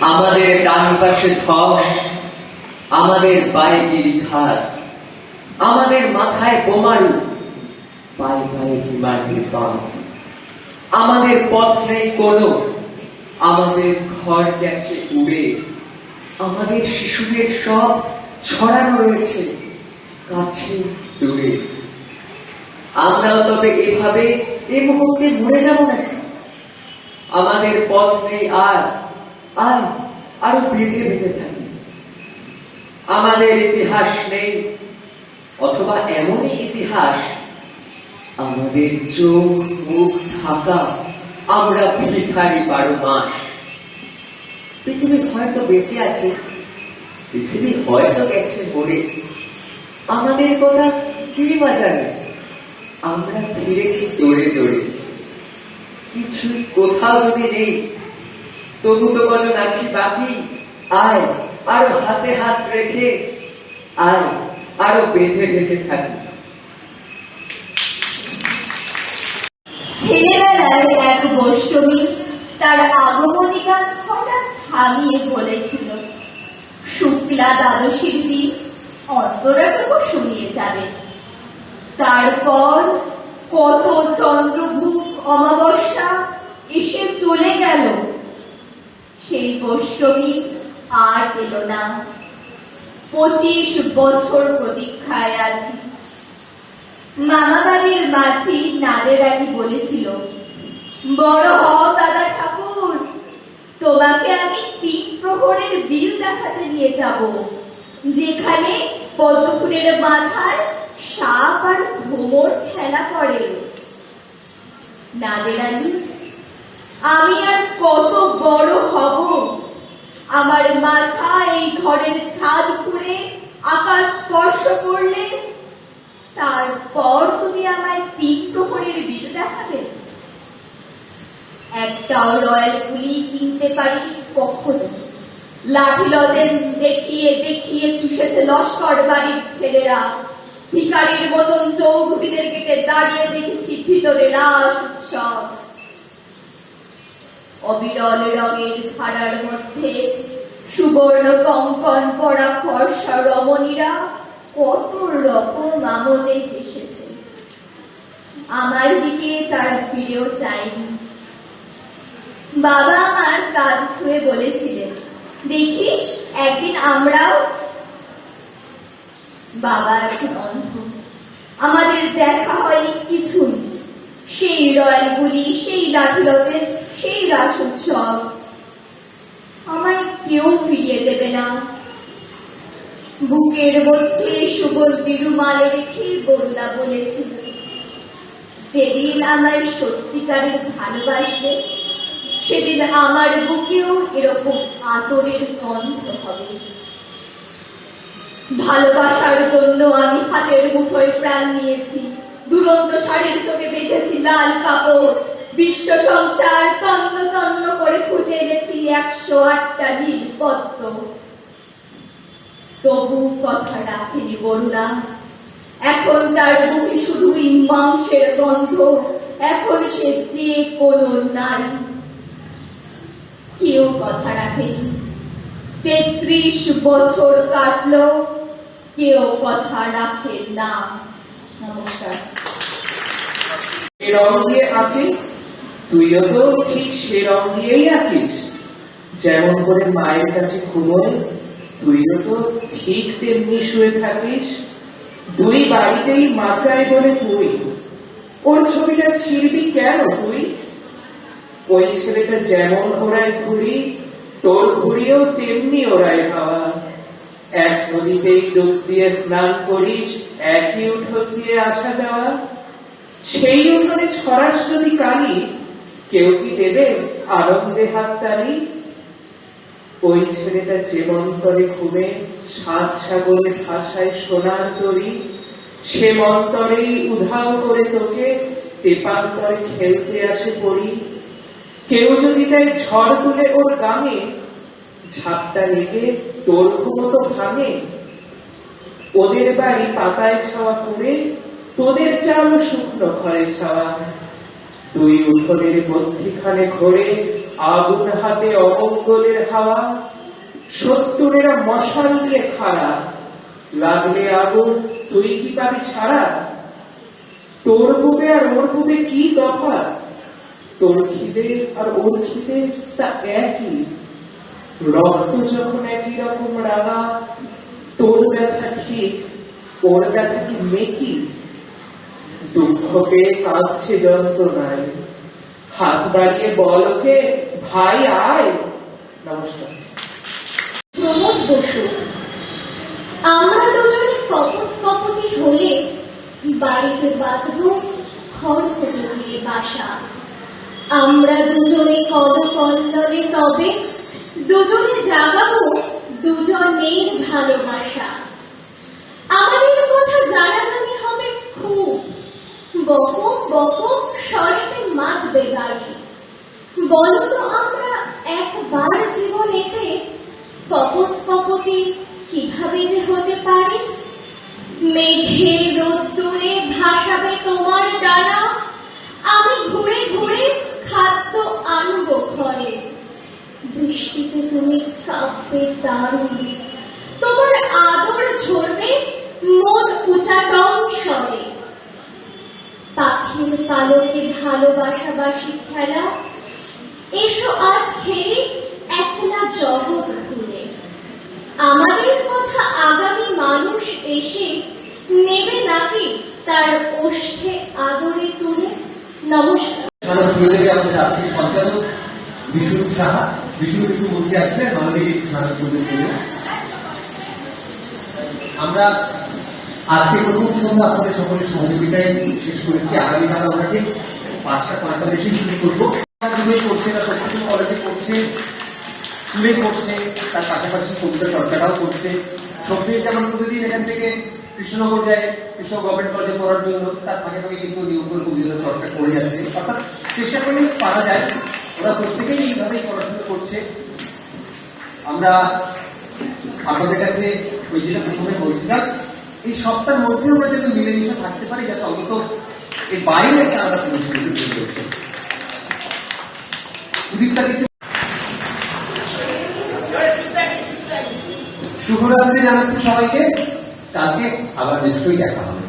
আমাদের ডান পাশে ধস, আমাদের পায়ে গিরিখাত আমাদের মাথায় বোমারু, পায়ে পায়ে হিমালয়ের পাত আমাদের পথ নেই কোনো, আমাদের ঘর গেছে উড়ে। আমাদের শিশুদের সব ছড়ানো রয়েছে কাছে দূরে। আমরাও তবে এভাবে এই মুহূর্তে মরে যাব না আমাদের পথ নেই আর আর আরও বেঁধে বেঁধে থাকি। আমাদের ইতিহাস নেই, অথবা এমনই ইতিহাস, আমাদের চোখ মুখ ঢাকা, আমরা ভিখারি বারো মাস। পৃথিবী হয়তো বেঁচে আছে, পৃথিবী হয়তো গেছে মরে, আমাদের কথা কি বা জানে? আমরা ফিরেছি দৌড়ে দৌড়ে। কিছুই কোথাও যদি নেই তবু তো কজন আছি, বাকি আয়, আরও হাতে হাত রেখে আয়, আরও বেঁধে বেঁধে থাকি। ছেলেবেলায় এক বৈষ্ণবী, তার আগমনী গান হঠাৎ থামিয়ে বলেছিল, শুক্লা দ্বাদশীর অন্তরাটুকু শুনিয়ে যাবে। তারপর কত চন্দ্রভূপ অমাবস্যা চলে গেল। সেই বৈষ্ণবী আর এলো না। পঁচিশ বছর প্রতীক্ষায় আছি। মামা বাড়ির মাঝি নাদের আলী বলেছিল, বড় হও দাদা ঠাকুর, তোমাকে আমি তিন প্রহরের বিল দেখাতে নিয়ে যাব, যেখানে পদ্মফুলের মাথায় সাপ আর ভ্রমর খেলা করে নাদের আলী আমি আর কত বড় হব? আমার মাথা এই ঘরের ছাদ ঘুরে আকাশ স্পর্শ করলে? তারপর তুমি আমায় তিন প্রহরের বিল দেখাবে? একটাও রয়্যাল গুলি কিনতে পারি কখনো। লাঠি লজেন্স দেখিয়ে দেখিয়ে চুষেছে লস্কর বাড়ির ছেলেরা। ভিকারির মতন চৌধুরীদের গেটে দাঁড়িয়ে দেখেছি ভিতরে রাস উৎসব। অবিরল রঙের ধারার মধ্যে সুবর্ণ কঙ্কন পরা ফর্সা রমণীরা কত রকম আমলে এসেছে আমার দিকে তারা ফিরেও চায়নি বাবা আমার কাজ ছুঁয়ে বলেছিলেন, দেখিস, একদিন আমরাও বাবা এখন অন্ধ আমাদের দেখা হয় কিছুই। সেই রয়্যালগুলি, সেই লাঠি লজেন্স সেই রাস আমায় কেউ ফিরিয়ে দেবে না। বুকের মধ্যে রুমালে রেখে বন্যা বলেছিল, যেদিন আমার সত্যিকারের ভালোবাসবে, সেদিন আমার বুকেও এরকম আতরের গন্ধ হবে। ভালোবাসার জন্য আমি হাতের মুঠোয় প্রাণ নিয়েছি, দুরন্ত শাড়ির চোখে বেঁধেছি লাল কাপড়। বিশ্ব সংসার তন্ন তন্ন করে খুঁজে এনেছি একশো আটটা পদ্ম তবু কথা রাখেনি বরুণা এখন তার মুখে শুধুই মাংসের গন্ধ। এখন সে যে কোনো নারী। কেউ কথা রাখেনি তেত্রিশ বছর কাটলো, কেউ কথা রাখে না। নমস্কার। সে রং দিয়ে আঁকি তুইও তো ঠিক সে রং দিয়েই আঁকিস। যেমন করে মায়ের কাছে ঘুমোয় তুইও তো ঠিক তেমনি শুয়ে থাকিস। দুই বাড়িতেই মাচায় বলে তুই। ওর ছবিটা ছিড়বি কেন তুই? ওই ছেলেটা যেমন ওরাই ঘুরি, তোর ঘুরিও তেমনি ওরাই হাওয়া। এক নদীতেই ডুব দিয়ে স্নান করিস, একই উঠোন দিয়ে আসা যাওয়া। সেই উঠোনে ছড়াস যদি কালি কেউ কি দেবে? আনন্দে হাততালি। ওই ছেলেটা জীবন্তরে ঘুমে, সাত সাগরে ভাষায় সোনার তরি, সে মন্তরেই উধাও করে তোকে, তেপান্তরে খেলতে আসে পড়ি কেউ যদি তাই ঝড় তুলে ওর গামে ঝাপটা লেগে তোর ঘুমতো ভাঙে। ওদের বাড়ি পাতায় ছাওয়া করে তোদের চাউল শুকনো ঘরে ছাওয়া। তুই উঠোনের মধ্যিখানে ঘোরে আগুন হাতে অমঙ্গলের হাওয়া সত্তরেরা মশাল নিয়ে খাড়া। লাগলে আগুন তুই কি পাবি ছাড়া? তোর বুবে আর ওর বুবে কি তফাৎ তোর খিদে আর ওর খিদে তা একই। রক্ত যখন একই রকম রাঙা, তোর ব্যথা ঠিক, ওর ব্যথা কি মেকি দুঃখ কাঁদছে যন্ত্রণায়। হাত বাড়িয়ে বলকে ভাই, আয়। নমস্কার। প্রমোদ বসু, আমরা দুজনে কপট কপটি হলে বাড়িতে বাঁধব খড়কুটো দিয়ে বাসা। আমরা দুজনে কদ কল্ললে তবে দুজনে জাগাবো দুজনের ভালোবাসা। আমাদের কথা জানাজানি হবে খুব। বকম বকম স্বরেতে মাতবে গাড়ি বলো তো আমরা একবার জীবনেতে কপট কপটে কীভাবে যে হতে পারে? মেঘে রোদ্দুরে ভাসাবে তোমার ডানা আমি ঘুরে ঘুরে খাদ্য আনব ঘরে। বৃষ্টিতে তুমি কাঁপবে দারুণ তোমার আদর ঝরবে মন উচাটন স্বরে। পাখির পালকে ভালোবাসাবাসি খেলা এসো আজ খেলি একলা জগৎ খুলে আমাদের কথা আগামী মানুষ এসে নেবে নাকি তার ওষ্ঠে আদরে তুলে? নমস্কার। সঞ্চালক আমরা আজকে প্রথম সন্ধ্যা আপনাদের সকলের সহযোগিতায় শেষ করেছি। আগামীকাল আমরা ঠিক পাঁচটা পঁয়তাল্লিশে শুরু করব। স্কুলে করছে না সরকারি কলেজে করছে স্কুলে করছে তার পাশাপাশি কবিতা চর্চাটাও করছে। সবজির যেমন প্রতিদিন এখান থেকে কৃষ্ণনগর যায় কৃষ্ণ গভর্নমেন্ট কলেজে পড়ার জন্য, তার ফাঁকে ফাঁকে কিন্তু নিয়োগ করে কবিতা চর্চা করে যাচ্ছে। অর্থাৎ চেষ্টা করলে পারা যায়। ওরা প্রত্যেকেই এইভাবেই পড়াশোনা করছে। আমরা আপনাদের কাছে ওই যেটা প্রথমে বলছিলাম এই সপ্তাহের মধ্যে আমরা যদি মিলেমিশে থাকতে পারি, যাতে অন্তত এর বাইরে একটা আলাদা পরিস্থিতি তৈরি হচ্ছে শুভরাত্রি জানাচ্ছি সবাইকে। কালকে আবার নিশ্চয়ই দেখা হবে।